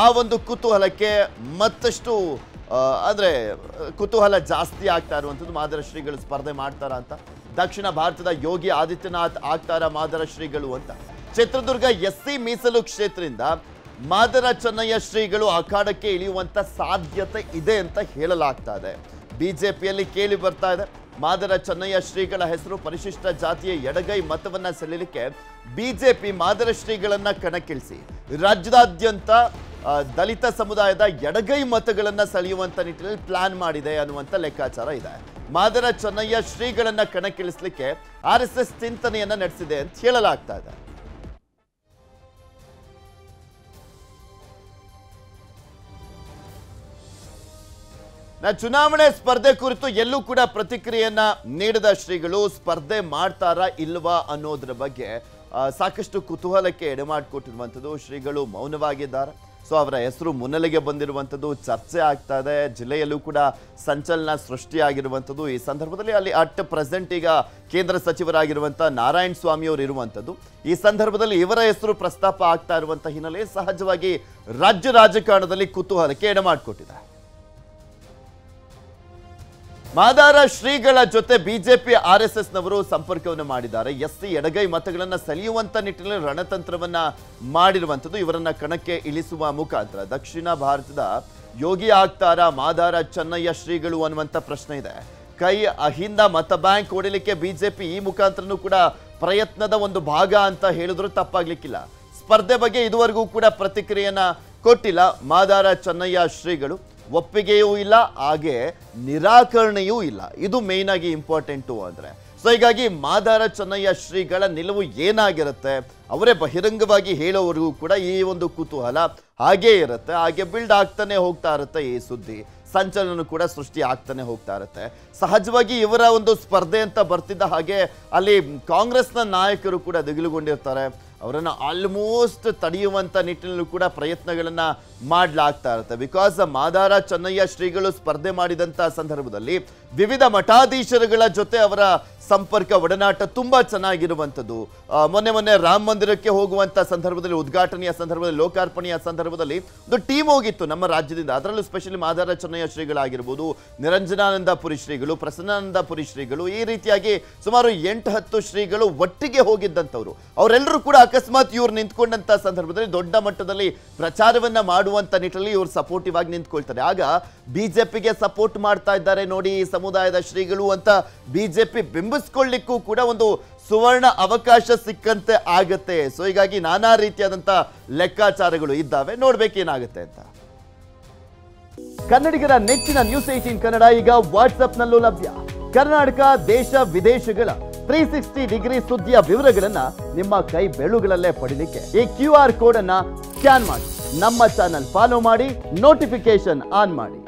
ಆ ಒಂದು ಕುತೂಹಲಕ್ಕೆ ಮತ್ತಷ್ಟು ಅಂದರೆ, ಕುತೂಹಲ ಜಾಸ್ತಿ ಆಗ್ತಾ ಇರುವಂಥದ್ದು ಮಾದರ ಶ್ರೀಗಳು ಸ್ಪರ್ಧೆ ಮಾಡ್ತಾರ ಅಂತ. ದಕ್ಷಿಣ ಭಾರತದ ಯೋಗಿ ಆದಿತ್ಯನಾಥ್ ಆಗ್ತಾರ ಮಾದರ ಶ್ರೀಗಳು ಅಂತ. ಚಿತ್ರದುರ್ಗ ಎಸ್ ಸಿ ಮೀಸಲು ಕ್ಷೇತ್ರದಿಂದ ಮಾದರ ಚೆನ್ನಯ್ಯ ಶ್ರೀಗಳು ಅಖಾಡಕ್ಕೆ ಇಳಿಯುವಂಥ ಸಾಧ್ಯತೆ ಇದೆ ಅಂತ ಹೇಳಲಾಗ್ತಾ ಇದೆ. ಬಿಜೆಪಿಯಲ್ಲಿ ಕೇಳಿ ಬರ್ತಾ ಇದೆ. ಮಾದರ ಚೆನ್ನಯ್ಯ ಶ್ರೀಗಳ ಹೆಸರು ಪರಿಶಿಷ್ಟ ಜಾತಿಯ ಎಡಗೈ ಮತವನ್ನ ಸೆಳೆಯಲಿಕ್ಕೆ ಬಿಜೆಪಿ ಮಾದರ ಶ್ರೀಗಳನ್ನು ಕಣಕ್ಕಿಳಿಸಿ. ರಾಜ್ಯದಾದ್ಯಂತ ದಲಿತ ಸಮುದಾಯದ ಎಡಗೈ ಮತಗಳನ್ನ ಸೆಳೆಯುವಂತ ನಿಟ್ಟಿನಲ್ಲಿ ಪ್ಲಾನ್ ಮಾಡಿದೆ ಅನ್ನುವಂತ ಲೆಕ್ಕಾಚಾರ ಇದೆ. ಮಾದರ ಚೆನ್ನಯ್ಯ ಶ್ರೀಗಳನ್ನ ಕಣಕ್ಕಿಳಿಸಲಿಕ್ಕೆ ಆರ್ ಎಸ್ ಎಸ್ ಚಿಂತನೆಯನ್ನ ನಡೆಸಿದೆ ಅಂತ ಹೇಳಲಾಗ್ತಾ ಇದೆ. ನಾ ಚುನಾವಣೆ ಸ್ಪರ್ಧೆ ಕುರಿತು ಎಲ್ಲೂ ಕೂಡ ಪ್ರತಿಕ್ರಿಯೆಯನ್ನ ನೀಡದ ಶ್ರೀಗಳು ಸ್ಪರ್ಧೆ ಮಾಡ್ತಾರಾ ಇಲ್ವಾ ಅನ್ನೋದ್ರ ಬಗ್ಗೆ ಸಾಕಷ್ಟು ಕುತೂಹಲಕ್ಕೆ ಎಡೆಮಾಡಿಕೊಟ್ಟಿರುವಂಥದ್ದು ಶ್ರೀಗಳು ಮೌನವಾಗಿದ್ದಾರೆ. ಸೊ ಅವರ ಹೆಸರು ಮುನ್ನೆಲೆಗೆ ಬಂದಿರುವಂಥದ್ದು ಚರ್ಚೆ ಆಗ್ತಾ ಇದೆ. ಜಿಲ್ಲೆಯಲ್ಲೂ ಕೂಡ ಸಂಚಲನ ಸೃಷ್ಟಿಯಾಗಿರುವಂಥದ್ದು. ಈ ಸಂದರ್ಭದಲ್ಲಿ ಅಲ್ಲಿ ಅಟ್ ಪ್ರೆಸೆಂಟ್ ಈಗ ಕೇಂದ್ರ ಸಚಿವರಾಗಿರುವಂಥ ನಾರಾಯಣ ಸ್ವಾಮಿ ಅವರು ಇರುವಂಥದ್ದು. ಈ ಸಂದರ್ಭದಲ್ಲಿ ಇವರ ಹೆಸರು ಪ್ರಸ್ತಾಪ ಆಗ್ತಾ ಇರುವಂಥ ಹಿನ್ನೆಲೆ ಸಹಜವಾಗಿ ರಾಜ್ಯ ರಾಜಕಾರಣದಲ್ಲಿ ಕುತೂಹಲಕ್ಕೆ ಎಡೆಮಾಡಿಕೊಟ್ಟಿದೆ ಮಾದಾರ ಶ್ರೀಗಳ ಜೊತೆ ಬಿಜೆಪಿ ಆರ್ ಎಸ್ ಎಸ್ ನವರು ಸಂಪರ್ಕವನ್ನು ಮಾಡಿದ್ದಾರೆ. ಎಸ್ ಸಿ ಎಡಗೈ ಮತಗಳನ್ನ ಸೆಳೆಯುವಂತ ನಿಟ್ಟಿನಲ್ಲಿ ರಣತಂತ್ರವನ್ನ ಮಾಡಿರುವಂಥದ್ದು ಇವರನ್ನ ಕಣಕ್ಕೆ ಇಳಿಸುವ ಮುಖಾಂತರ. ದಕ್ಷಿಣ ಭಾರತದ ಯೋಗಿ ಆಗ್ತಾರ ಮಾದಾರ ಚೆನ್ನಯ್ಯ ಶ್ರೀಗಳು ಅನ್ನುವಂಥ ಪ್ರಶ್ನೆ ಇದೆ. ಕೈ ಅಹಿಂದ ಮತ ಬ್ಯಾಂಕ್ ಹೊಡಿಲಿಕ್ಕೆ ಬಿಜೆಪಿ ಈ ಮುಖಾಂತರನೂ ಕೂಡ ಪ್ರಯತ್ನದ ಒಂದು ಭಾಗ ಅಂತ ಹೇಳಿದ್ರು ತಪ್ಪಾಗ್ಲಿಕ್ಕಿಲ್ಲ. ಸ್ಪರ್ಧೆ ಬಗ್ಗೆ ಇದುವರೆಗೂ ಕೂಡ ಪ್ರತಿಕ್ರಿಯೆಯನ್ನ ಕೊಟ್ಟಿಲ್ಲ ಮಾದಾರ ಚೆನ್ನಯ್ಯ ಶ್ರೀಗಳು. ಒಪ್ಪಿಗೆಯೂ ಇಲ್ಲ, ಹಾಗೆ ನಿರಾಕರಣೆಯೂ ಇಲ್ಲ. ಇದು ಮೇಯ್ನ್ ಆಗಿ ಇಂಪಾರ್ಟೆಂಟು ಅಂದರೆ ಸೊ ಹೀಗಾಗಿ ಮಾದಾರ ಚೆನ್ನಯ್ಯ ಶ್ರೀಗಳ ನಿಲುವು ಏನಾಗಿರುತ್ತೆ? ಅವರೇ ಬಹಿರಂಗವಾಗಿ ಹೇಳೋವರೆಗೂ ಕೂಡ ಈ ಒಂದು ಕುತೂಹಲ ಹಾಗೇ ಇರುತ್ತೆ. ಹಾಗೆ ಬಿಲ್ಡ್ ಆಗ್ತಾನೆ ಹೋಗ್ತಾ ಇರುತ್ತೆ ಈ ಸುದ್ದಿ. ಸಂಚಲನ ಕೂಡ ಸೃಷ್ಟಿ ಆಗ್ತಾನೆ ಹೋಗ್ತಾ ಇರುತ್ತೆ. ಸಹಜವಾಗಿ ಇವರ ಒಂದು ಸ್ಪರ್ಧೆ ಅಂತ ಬರ್ತಿದ್ದ ಹಾಗೆ ಅಲ್ಲಿ ಕಾಂಗ್ರೆಸ್ನ ನಾಯಕರು ಕೂಡ ದಿಗಿಲುಗೊಂಡಿರ್ತಾರೆ. ಅವರನ್ನ ಆಲ್ಮೋಸ್ಟ್ ತಡೆಯುವಂಥ ನಿಟ್ಟಿನಲ್ಲೂ ಕೂಡ ಪ್ರಯತ್ನಗಳನ್ನು ಮಾಡಲಾಗ್ತಾ ಇರುತ್ತೆ. ಬಿಕಾಸ್ ಮಾದಾರ ಚೆನ್ನಯ್ಯ ಶ್ರೀಗಳು ಸ್ಪರ್ಧೆ ಮಾಡಿದಂಥ ಸಂದರ್ಭದಲ್ಲಿ ವಿವಿಧ ಮಠಾಧೀಶರುಗಳ ಜೊತೆ ಅವರ ಸಂಪರ್ಕ, ಒಡನಾಟ ತುಂಬಾ ಚೆನ್ನಾಗಿರುವಂಥದ್ದು. ಮೊನ್ನೆ ಮೊನ್ನೆ ರಾಮ ಮಂದಿರಕ್ಕೆ ಹೋಗುವಂತ ಸಂದರ್ಭದಲ್ಲಿ, ಉದ್ಘಾಟನೆಯ ಸಂದರ್ಭದಲ್ಲಿ, ಲೋಕಾರ್ಪಣೆಯ ಸಂದರ್ಭದಲ್ಲಿ ಒಂದು ಟೀಮ್ ಹೋಗಿತ್ತು ನಮ್ಮ ರಾಜ್ಯದಿಂದ. ಅದರಲ್ಲೂ ಸ್ಪೆಷಲಿ ಮಾದಾರ ಚೆನ್ನಯ್ಯ ಶ್ರೀಗಳಾಗಿರ್ಬೋದು ನಿರಂಜನಾನಂದ ಪುರಿ ಶ್ರೀಗಳು ಪ್ರಸನ್ನಾನಂದ ಪುರಿ ಶ್ರೀಗಳು, ಈ ರೀತಿಯಾಗಿ ಸುಮಾರು ಎಂಟು ಹತ್ತು ಶ್ರೀಗಳು ಒಟ್ಟಿಗೆ ಹೋಗಿದ್ದಂಥವ್ರು. ಅವರೆಲ್ಲರೂ ಕೂಡ ಅಕಸ್ಮಾತ್ ಇವ್ರು ನಿಂತ್ಕೊಂಡಂತ ಸಂದರ್ಭದಲ್ಲಿ ದೊಡ್ಡ ಮಟ್ಟದಲ್ಲಿ ಪ್ರಚಾರವನ್ನ ಮಾಡುವಂತ ನಿಟ್ಟಿನಲ್ಲಿ ಇವ್ರು ಸಪೋರ್ಟಿವ್ ಆಗಿ ನಿಂತ್ಕೊಳ್ತಾರೆ. ಆಗ ಬಿಜೆಪಿಗೆ ಸಪೋರ್ಟ್ ಮಾಡ್ತಾ ಇದ್ದಾರೆ ನೋಡಿ ಸಮುದಾಯದ ಶ್ರೀಗಳು ಅಂತ ಬಿಜೆಪಿ ಬಿಂಬಿಸ್ಕೊಳ್ಳಿಕ್ಕೂ ಕೂಡ ಒಂದು ಸುವರ್ಣ ಅವಕಾಶ ಸಿಕ್ಕಂತೆ ಆಗತ್ತೆ. ಸೊ ಹೀಗಾಗಿ ನಾನಾ ರೀತಿಯಾದಂತ ಲೆಕ್ಕಾಚಾರಗಳು ಇದ್ದಾವೆ. ನೋಡ್ಬೇಕೇನಾಗುತ್ತೆ ಅಂತ. ಕನ್ನಡಿಗರ ನೆಚ್ಚಿನ ನ್ಯೂಸ್ ಏಟೀನ್ ಕನ್ನಡ ಈಗ ವಾಟ್ಸ್ಆಪ್ನಲ್ಲೂ ಲಭ್ಯ. ಕರ್ನಾಟಕ, ದೇಶ, ವಿದೇಶಗಳ ತ್ರೀ ಸಿಕ್ಸ್ಟಿ ಡಿಗ್ರಿ ಸುದ್ದಿಯ ವಿವರಗಳನ್ನ ನಿಮ್ಮ ಕೈ ಬೆಳುಗಳಲ್ಲೇ ಪಡಿಲಿಕ್ಕೆ ಈ ಕ್ಯೂ ಆರ್ ಕೋಡ್ ಅನ್ನ ಸ್ಕ್ಯಾನ್ ಮಾಡಿ. ನಮ್ಮ ಚಾನಲ್ ಫಾಲೋ ಮಾಡಿ ನೋಟಿಫಿಕೇಶನ್ ಆನ್ ಮಾಡಿ.